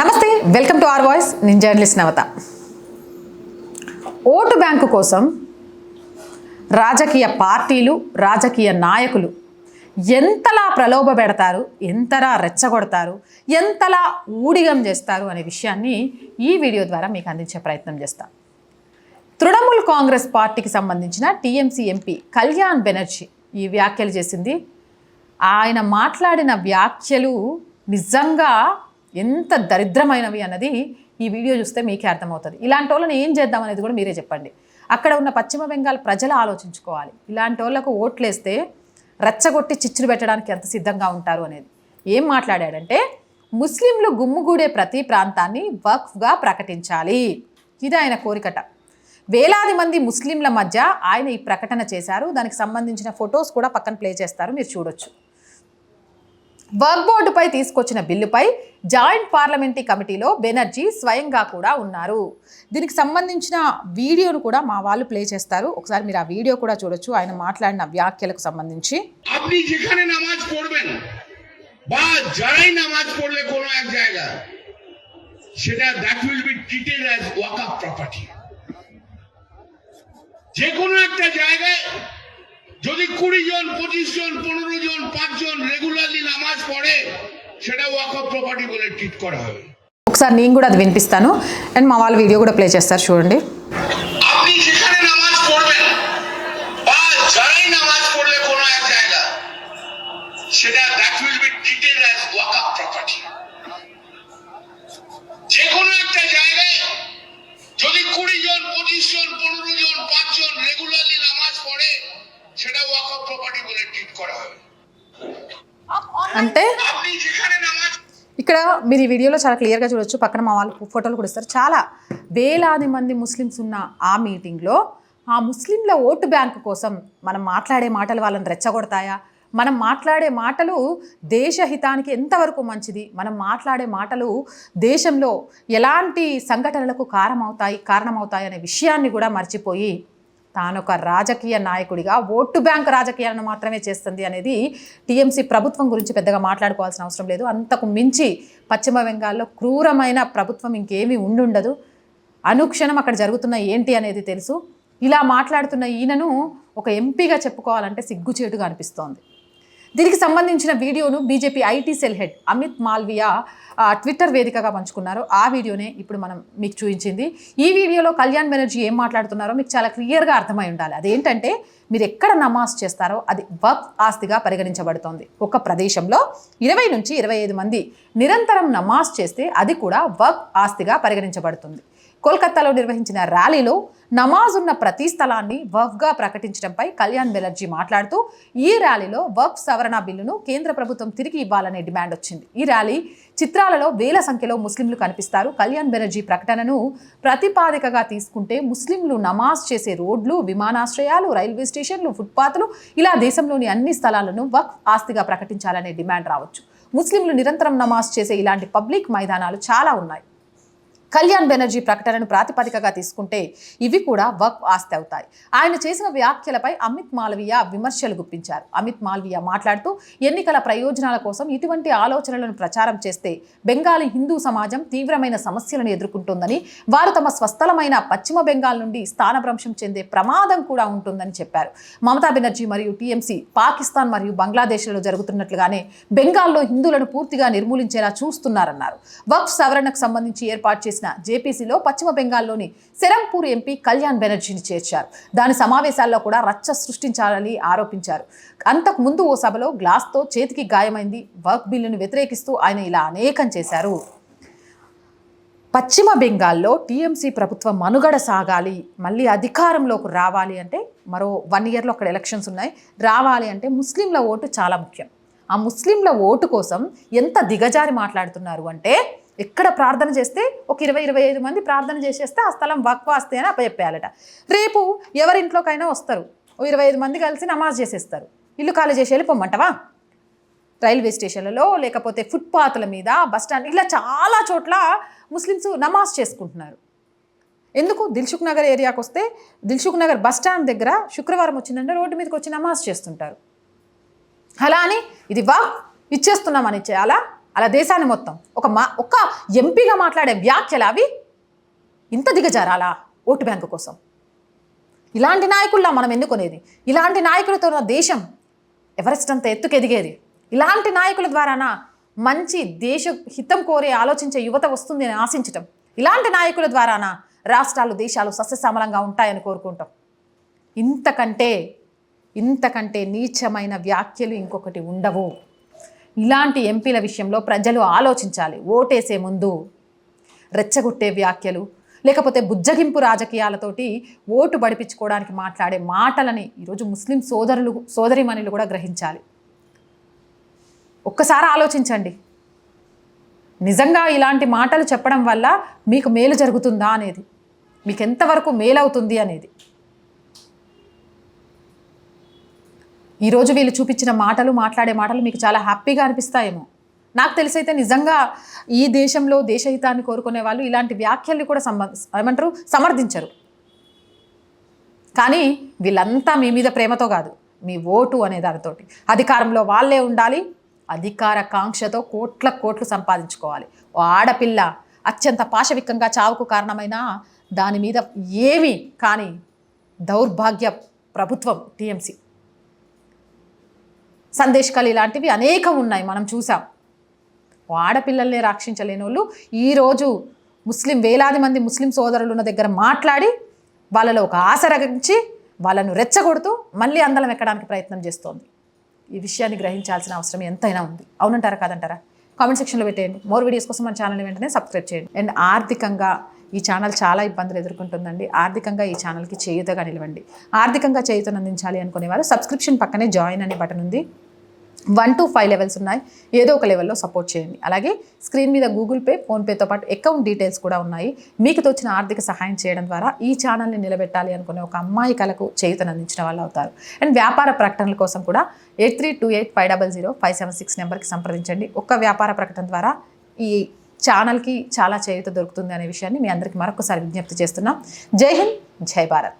నమస్తే welcome to R voice. నేను journalist Navata. Vote bank కోసం రాజకీయ పార్టీలు రాజకీయ నాయకులు ఎంతలా ప్రలోభ పెడతారు ఎంతలా రెచ్చగొడతారు ఎంతలా ఊడిగం చేస్తారు అనే విషయాన్ని ఈ వీడియో ద్వారా మీకు అందించే ప్రయత్నం చేస్తాను తృణమూల్ కాంగ్రెస్ పార్టీకి సంబంధించిన టీఎంసీ ఎంపీ కళ్యాణ్ బెనర్జీ ఈ వ్యాఖ్యలు చేసింది. ఆయన మాట్లాడిన వ్యాఖ్యలు నిజంగా ఎంత దరిద్రమైనవి అన్నది ఈ వీడియో చూస్తే మీకే అర్థమవుతుంది. ఇలాంటి వాళ్ళని ఏం చేద్దాం అనేది కూడా మీరే చెప్పండి. అక్కడ ఉన్న పశ్చిమ బెంగాల్ ప్రజలు ఆలోచించుకోవాలి. ఇలాంటి వాళ్ళకు ఓట్లేస్తే రచ్చగొట్టి చిచ్చులు పెట్టడానికి ఎంత సిద్ధంగా ఉంటారు అనేది. ఏం మాట్లాడాడంటే ముస్లింలు గుమ్ముగూడే ప్రతి ప్రాంతాన్ని వక్ఫ్గా ప్రకటించాలి. ఇది ఆయన కోరికట. వేలాది మంది ముస్లింల మధ్య ఆయన ఈ ప్రకటన చేశారు. దానికి సంబంధించిన ఫొటోస్ కూడా పక్కన ప్లే చేస్తారు. మీరు చూడొచ్చు. వర్క్ బోర్డుపై తీసుకొచ్చిన బిల్లుపై జాయింట్ పార్లమెంటరీ కమిటీలో బెనర్జీ స్వయంగా కూడా ఉన్నారు దీనికి సంబంధించిన వీడియోను కూడా మా వాళ్ళు ప్లే చేస్తారు ఒకసారి మీరు ఆ వీడియో కూడా చూడొచ్చు ఆయన మాట్లాడిన వ్యాఖ్యలకు సంబంధించి আপনি যেখানে নামাজ পড়বেন বা যারাই নামাজ পড়লে কোনো এক জায়গা সেটা that will be treated as walk up property যে কোনো একটা জায়গায় যদি কুড়ি জন পঁচিশ জন পনেরো জন পাঁচজন রেগুলারলি নামাজ পড়ে সেটা ওয়াকআপ প্রপার্টি বলে ট্রিট করা হবে ఒకసారి నేను కూడా అది వినిపిస్తాను అండ్ మా వాళ్ళు వీడియో కూడా ప్లే చేస్తారు చూడండి আপনি যেখানে নামাজ পড়বেন বা যারাই নামাজ পড়লে কোনো এক জায়গা সেটা that will be treated as walk up property যে কোনো একটা জায়গায় যদি কুড়ি জন পঁচিশ জন পনেরো জন পাঁচজন রেগুলারলি নামাজ পড়ে সেটা ওয়াকআপ প্রপার্টি বলে ট্রিট করা হবে అంటే আপনি যেখানে নামাজ ఇక్కడ మీరు ఈ వీడియోలో చాలా క్లియర్గా చూడొచ్చు పక్కన మా వాళ్ళు ఫోటోలు కూడా ఇస్తారు చాలా వేలాది మంది ముస్లిమ్స్ ఉన్న ఆ మీటింగ్లో ఆ ముస్లింల ఓటు బ్యాంకు కోసం మనం మాట్లాడే మాటలు వాళ్ళని రెచ్చగొడతాయా మనం మాట్లాడే మాటలు దేశహితానికి ఎంతవరకు మంచిది మనం మాట్లాడే మాటలు దేశంలో ఎలాంటి సంఘటనలకు కారణమవుతాయి కారణమవుతాయి అనే విషయాన్ని కూడా మర్చిపోయి తాను ఒక రాజకీయ నాయకుడిగా ఓటు బ్యాంక్ రాజకీయాలను మాత్రమే చేస్తుంది అనేది టీఎంసీ ప్రభుత్వం గురించి పెద్దగా మాట్లాడుకోవాల్సిన అవసరం లేదు. అంతకు మించి పశ్చిమ బెంగాల్లో క్రూరమైన ప్రభుత్వం ఇంకేమీ ఉండుండదు. అనుక్షణం అక్కడ జరుగుతున్న ఏంటి అనేది తెలుసు. ఇలా మాట్లాడుతున్న ఈయనను ఒక ఎంపీగా చెప్పుకోవాలంటే సిగ్గుచేటుగా అనిపిస్తోంది. దీనికి సంబంధించిన వీడియోను BJP IT cell head Amit Malviya Twitter వేదికగా పంచుకున్నారు. ఆ వీడియోనే ఇప్పుడు మనం మీకు చూపించింది. ఈ వీడియోలో కళ్యాణ్ బెనర్జీ ఏం మాట్లాడుతున్నారో మీకు చాలా క్లియర్గా అర్థమై ఉండాలి. అదేంటంటే మీరు ఎక్కడ నమాజ్ చేస్తారో అది వక్ ఆస్తిగా పరిగణించబడుతోంది. ఒక ప్రదేశంలో ఇరవై నుంచి ఇరవై ఐదు మంది నిరంతరం నమాజ్ చేస్తే అది కూడా వక్ ఆస్తిగా పరిగణించబడుతుంది. కోల్కతాలో నిర్వహించిన ర్యాలీలో నమాజ్ ఉన్న ప్రతి స్థలాన్ని వఫ్గా ప్రకటించడంపై కళ్యాణ్ బెనర్జీ మాట్లాడుతూ ఈ ర్యాలీలో వఫ్ సవరణ బిల్లును కేంద్ర ప్రభుత్వం తిరిగి ఇవ్వాలనే డిమాండ్ వచ్చింది. ఈ ర్యాలీ చిత్రాలలో వేల సంఖ్యలో ముస్లింలు కనిపిస్తారు. కళ్యాణ్ బెనర్జీ ప్రకటనను ప్రతిపాదికగా తీసుకుంటే ముస్లింలు నమాజ్ చేసే రోడ్లు విమానాశ్రయాలు రైల్వే స్టేషన్లు ఫుట్పాత్లు ఇలా దేశంలోని అన్ని స్థలాలను వక్ఫ్ ఆస్తిగా ప్రకటించాలనే డిమాండ్ రావచ్చు. ముస్లింలు నిరంతరం నమాజ్ చేసే ఇలాంటి పబ్లిక్ మైదానాలు చాలా ఉన్నాయి. కళ్యాణ్ బెనర్జీ ప్రకటనను ప్రాతిపదికగా తీసుకుంటే ఇవి కూడా వక్ ఆస్తి అవుతాయి. ఆయన చేసిన వ్యాఖ్యలపై అమిత్ మాల్వియా విమర్శలు గుప్పించారు. అమిత్ మాల్వియా మాట్లాడుతూ ఎన్నికల ప్రయోజనాల కోసం ఇటువంటి ఆలోచనలను ప్రచారం చేస్తే బెంగాలీ హిందూ సమాజం తీవ్రమైన సమస్యలను ఎదుర్కొంటుందని వారు తమ స్వస్థలమైన పశ్చిమ బెంగాల్ నుండి స్థానభ్రంశం చెందే ప్రమాదం కూడా ఉంటుందని చెప్పారు. మమతా బెనర్జీ మరియు టీఎంసీ పాకిస్తాన్ మరియు బంగ్లాదేశ్లలో జరుగుతున్నట్లుగానే బెంగాల్లో హిందువులను పూర్తిగా నిర్మూలించేలా చూస్తున్నారన్నారు. వక్ఫ్ సవరణకు సంబంధించి ఏర్పాటు చేసిన జేపీసీలో పశ్చిమ బెంగాల్లోని సెరంపూర్ ఎంపీ కళ్యాణ్ బెనర్జీని చేర్చారు. దాని సమావేశాల్లో కూడా రచ్చ సృష్టించాలని ఆరోపించారు. అంతకు ముందు ఓ సభలో గ్లాస్తో చేతికి గాయమైంది వర్క్ బిల్లును వ్యతిరేకిస్తూ ఆయన ఇలా అనేకం చేశారు. పశ్చిమ బెంగాల్లో టీఎంసీ ప్రభుత్వం మనుగడ సాగాలి మళ్ళీ అధికారంలోకి రావాలి అంటే మరో వన్ ఇయర్లో అక్కడ ఎలక్షన్స్ ఉన్నాయి. రావాలి అంటే ముస్లింల ఓటు చాలా ముఖ్యం. ఆ ముస్లింల ఓటు కోసం ఎంత దిగజారి మాట్లాడుతున్నారు అంటే ఎక్కడ ప్రార్థన చేస్తే ఒక ఇరవై ఇరవై ఐదు మంది ప్రార్థన చేసేస్తే ఆ స్థలం వక్వాస్తే అని అప్పచెప్పేయాలట రేపు ఎవరింట్లోకైనా వస్తారు. ఓ ఇరవై ఐదు మంది కలిసి నమాజ్ చేసేస్తారు. ఇల్లు ఖాళీ చేసి వెళ్ళిపోమ్మంటావా రైల్వే స్టేషన్లలో లేకపోతే ఫుట్పాత్ల మీద బస్ స్టాండ్ ఇలా చాలా చోట్ల ముస్లిమ్స్ నమాజ్ చేసుకుంటున్నారు. ఎందుకు? దిల్సుఖ్ నగర్ ఏరియాకి వస్తే దిల్సుఖ్ నగర్ బస్ స్టాండ్ దగ్గర శుక్రవారం వచ్చిందంటే రోడ్డు మీదకి వచ్చి నమాజ్ చేస్తుంటారు. అలా అని ఇది వా ఇచ్చేస్తున్నామని చేయాలా అలా దేశాన్ని మొత్తం ఒక మా ఒక ఎంపీగా మాట్లాడే వ్యాఖ్యలు అవి ఇంత దిగజారాలా ఓటు బ్యాంకు కోసం? ఇలాంటి నాయకుల్లా మనం ఎన్నుకునేది ఇలాంటి నాయకులతో ఉన్న దేశం ఎవరెస్ట్ అంత ఎత్తుకు ఎదిగేది ఇలాంటి నాయకుల ద్వారానా మంచి దేశ హితం కోరే ఆలోచించే యువత వస్తుంది అని ఆశించటం? ఇలాంటి నాయకుల ద్వారానా రాష్ట్రాలు దేశాలు సస్యశ్యామలంగా ఉంటాయని కోరుకుంటాం? ఇంతకంటే ఇంతకంటే నీచమైన వ్యాఖ్యలు ఇంకొకటి ఉండవు. ఇలాంటి ఎంపీల విషయంలో ప్రజలు ఆలోచించాలి. ఓటేసే ముందు రెచ్చగొట్టే వ్యాఖ్యలు లేకపోతే బుజ్జగింపు రాజకీయాలతోటి ఓటు బడిపించుకోవడానికి మాట్లాడే మాటలని ఈరోజు ముస్లిం సోదరులు సోదరిమణులు కూడా గ్రహించాలి. ఒక్కసారి ఆలోచించండి. నిజంగా ఇలాంటి మాటలు చెప్పడం వల్ల మీకు మేలు జరుగుతుందా అనేది మీకు ఎంతవరకు మేలవుతుంది అనేది. ఈరోజు వీళ్ళు చూపించిన మాటలు మాట్లాడే మాటలు మీకు చాలా హ్యాపీగా అనిపిస్తాయేమో. నాకు తెలిసైతే నిజంగా ఈ దేశంలో దేశహితాన్ని కోరుకునే వాళ్ళు ఇలాంటి వ్యాఖ్యల్ని కూడా సంబ ఏమంటారు? సమర్థించరు. కానీ వీళ్ళంతా మీ మీద ప్రేమతో కాదు. మీ ఓటు అనే దానితోటి. అధికారంలో వాళ్ళే ఉండాలి అధికార కాంక్షతో కోట్ల కోట్లు సంపాదించుకోవాలి. ఓ ఆడపిల్ల అత్యంత పాశవికంగా చావుకు కారణమైన దాని మీద ఏమీ కానీ దౌర్భాగ్య ప్రభుత్వం టీఎంసీ సందేశ్ ఇలాంటివి అనేకం ఉన్నాయి మనం చూసాం. ఆడపిల్లల్ని రక్షించలేని వాళ్ళు ఈరోజు ముస్లిం వేలాది మంది ముస్లిం సోదరులు ఉన్న దగ్గర మాట్లాడి వాళ్ళలో ఒక ఆశ రగించి వాళ్ళను రెచ్చగొడుతూ మళ్ళీ అందలం ఎక్కడానికి ప్రయత్నం చేస్తోంది. ఈ విషయాన్ని గ్రహించాల్సిన అవసరం ఎంతైనా ఉంది. అవునంటారా కాదంటారా? కామెంట్ సెక్షన్లో పెట్టేయండి. మోర్ వీడియోస్ కోసం మన ఛానల్ వెంటనే సబ్స్క్రైబ్ చేయండి. అండ్ ఆర్థికంగా ఈ ఛానల్ చాలా ఇబ్బందులు ఎదుర్కొంటుందండి. ఆర్థికంగా ఈ ఛానల్కి చేయుతగా నిలవండి. ఆర్థికంగా చేయుతను అందించాలి అనుకునే వారు సబ్స్క్రిప్షన్ పక్కనే జాయిన్ అనే బటన్ ఉంది. వన్ టు ఫైవ్ లెవెల్స్ ఉన్నాయి. ఏదో ఒక లెవెల్లో సపోర్ట్ చేయండి. అలాగే స్క్రీన్ మీద గూగుల్ పే ఫోన్పేతో పాటు అకౌంట్ డీటెయిల్స్ కూడా ఉన్నాయి. మీకు తోచిన ఆర్థిక సహాయం చేయడం ద్వారా ఈ ఛానల్ని నిలబెట్టాలి అనుకునే ఒక అమ్మాయి కళకు చేయుతను అందించిన వాళ్ళు అవుతారు. అండ్ వ్యాపార ప్రకటనల కోసం కూడా eight three two eight five double zero five seven six నెంబర్కి సంప్రదించండి. ఒక్క వ్యాపార ప్రకటన ద్వారా ఈ ఛానల్కి చాలా చేయూత దొరుకుతుంది అనే విషయాన్ని మీ అందరికీ మరొకసారి విజ్ఞప్తి చేస్తున్నాం. జై హింద్ జై భారత్.